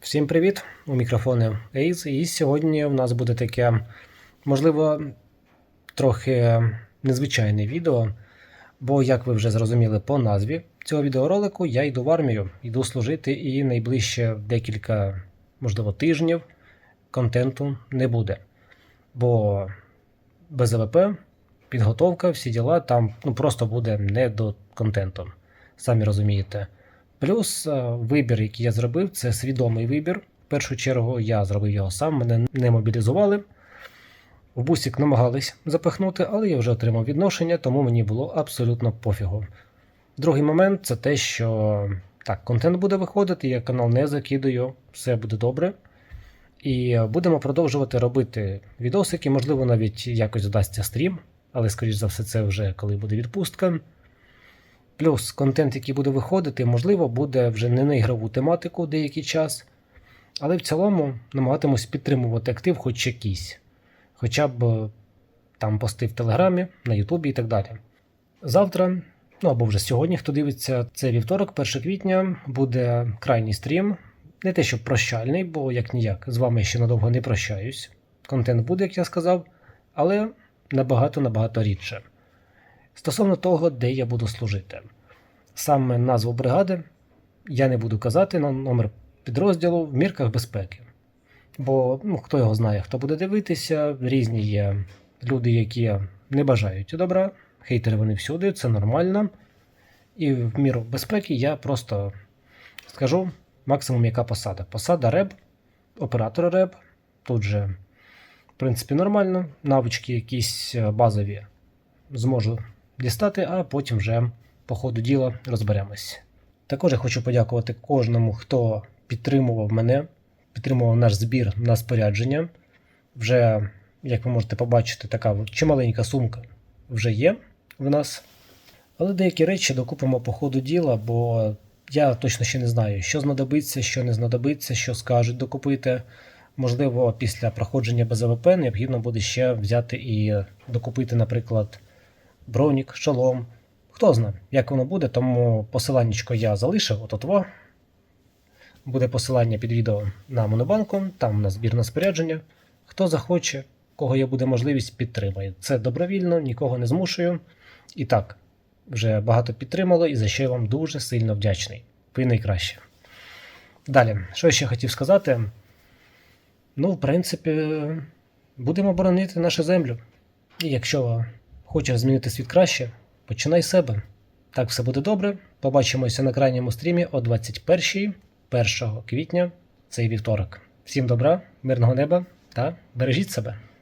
Всім привіт! У мікрофони Ace. І сьогодні в нас буде таке, можливо, трохи незвичайне відео. Бо, як ви вже зрозуміли по назві цього відеоролику, я йду в армію, йду служити, і найближче декілька, можливо, тижнів контенту не буде. Бо без АВП, підготовка, всі діла, там ну, просто буде не до контенту. Самі розумієте. Плюс е, вибір, який я зробив, це свідомий вибір. В першу чергу я зробив його сам, мене не мобілізували. В бусик намагались запихнути, але я вже отримав відношення, тому мені було абсолютно пофігу. Другий момент це те, що так, контент буде виходити, я канал не закидаю, все буде добре. І будемо продовжувати робити відосики, можливо, навіть якось вдасться стрім, але, скоріш за все, це вже коли буде відпустка. Плюс контент, який буде виходити, можливо, буде вже не на ігрову тематику деякий час. Але в цілому намагатимусь підтримувати актив хоч якийсь. Хоча б е, там пости в Телеграмі, на Ютубі і так далі. Завтра, ну або вже сьогодні, хто дивиться, це вівторок, 1 квітня, буде крайній стрім. Не те, що прощальний, бо як ніяк, з вами ще надовго не прощаюсь. Контент буде, як я сказав, але набагато-набагато рідше. Стосовно того, де я буду служити. Саме назву бригади я не буду казати на номер підрозділу в мірках безпеки. Бо ну, хто його знає, хто буде дивитися, різні є люди, які не бажають добра, хейтери вони всюди, це нормально. І в міру безпеки я просто скажу максимум, яка посада. Посада реб, оператор реб. Тут же, в принципі, нормально. Навички якісь е, базові зможу дістати, а потім вже по ходу діла розберемось. Також я хочу подякувати кожному, хто підтримував мене, підтримував наш збір на спорядження. Вже, як ви можете побачити, така чималенька сумка вже є в нас. Але деякі речі докупимо по ходу діла, бо я точно ще не знаю, що знадобиться, що не знадобиться, що скажуть докупити. Можливо, після проходження без АВП необхідно буде ще взяти і докупити, наприклад, бронік, шолом. Хто знає, як воно буде, тому посиланнячко я залишив ототво. Буде посилання під відео на Монобанку, там на збір на спорядження. Хто захоче, кого є буде можливість, підтримає. Це добровільно, нікого не змушую. І так, вже багато підтримало, і за що я вам дуже сильно вдячний. Ви найкраще. Далі, що ще хотів сказати? Ну, в принципі, будемо боронити нашу землю. І якщо хочеш змінити світ краще, починай з себе. Так все буде добре. Побачимося на крайньому стрімі о 21 1 квітня, цей вівторок. Всім добра, мирного неба та бережіть себе!